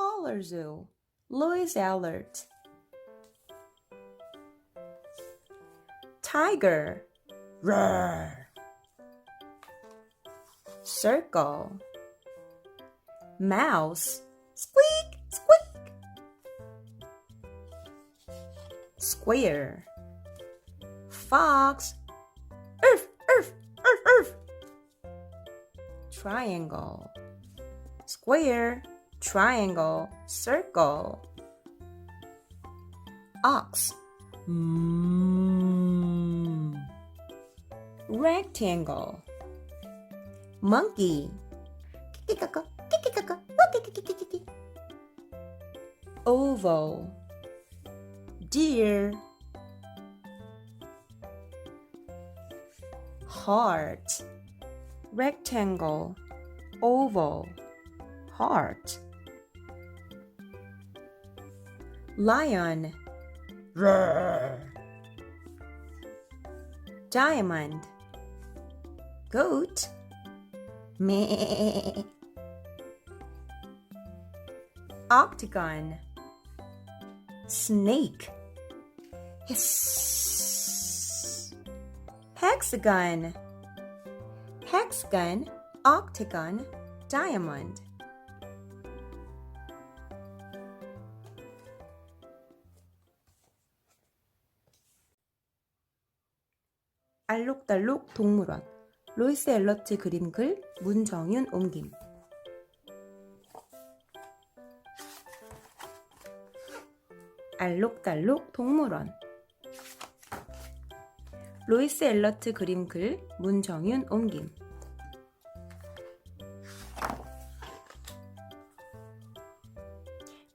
Color Zoo, Louis Allert. Tiger, roar. Circle, Mouse, squeak, squeak. Square, Fox, earth, earth, earth, earth. Triangle, square, triangle, circle. Ox. Mm. Rectangle. Monkey. Oval. Deer. Heart. Rectangle. Oval. Heart. Lion. Roar. Diamond. Goat. Meh. Octagon. Snake. Hexagon. Hexagon, octagon, diamond. 알록달록 동물원. 로이스 엘러트 그림 글 문정윤 옮김. 알록달록 동물원. 로이스 엘러트 그림 글 문정윤 옮김.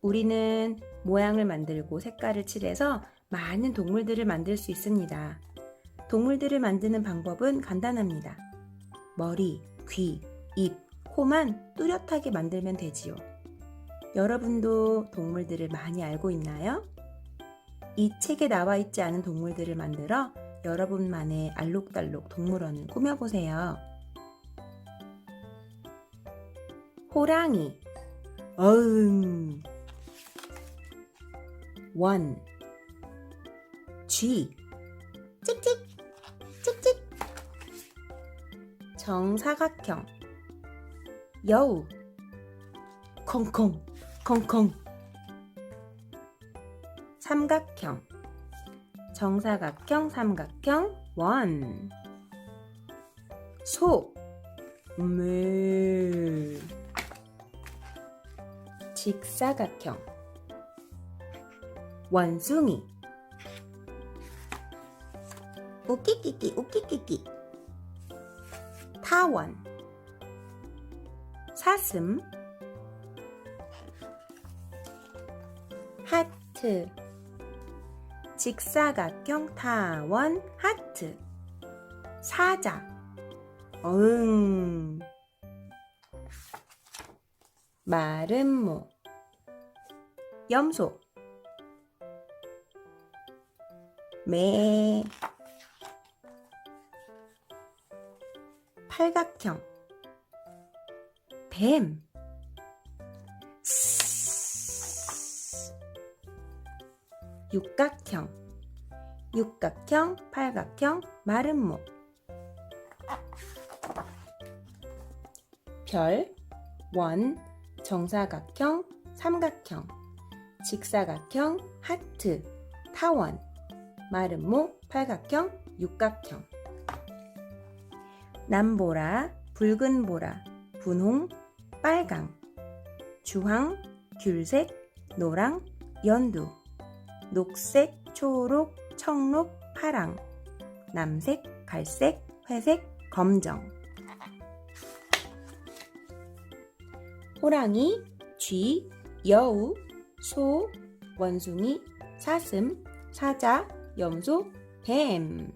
우리는 모양을 만들고 색깔을 칠해서 많은 동물들을 만들 수 있습니다. 동물들을 만드는 방법은 간단합니다. 머리, 귀, 입, 코만 뚜렷하게 만들면 되지요. 여러분도 동물들을 많이 알고 있나요? 이 책에 나와 있지 않은 동물들을 만들어 여러분만의 알록달록 동물원을 꾸며보세요. 호랑이, 어흥, 원, 쥐, 찍찍, 찍찍, 정사각형, 여우, 콩콩, 콩콩, 삼각형, 정사각형, 삼각형, 원, 소, 물, 직사각형, 원숭이, 우끼끼끼, 우끼끼끼, 타원, 사슴, 하트, 직사각형 타원 하트, 사자, 어흥, 마른 모, 염소, 매, 팔각형, 뱀, 스, 육각형, 육각형, 팔각형, 목, 별, 원, 정사각형, 삼각형, 직사각형, 하트, 타원, 목, 팔각형, 육각형. 남보라, 붉은 보라, 분홍, 빨강, 주황, 귤색, 노랑, 연두, 녹색, 초록, 청록, 파랑, 남색, 갈색, 회색, 검정. 호랑이, 쥐, 여우, 소, 원숭이, 사슴, 사자, 염소, 뱀.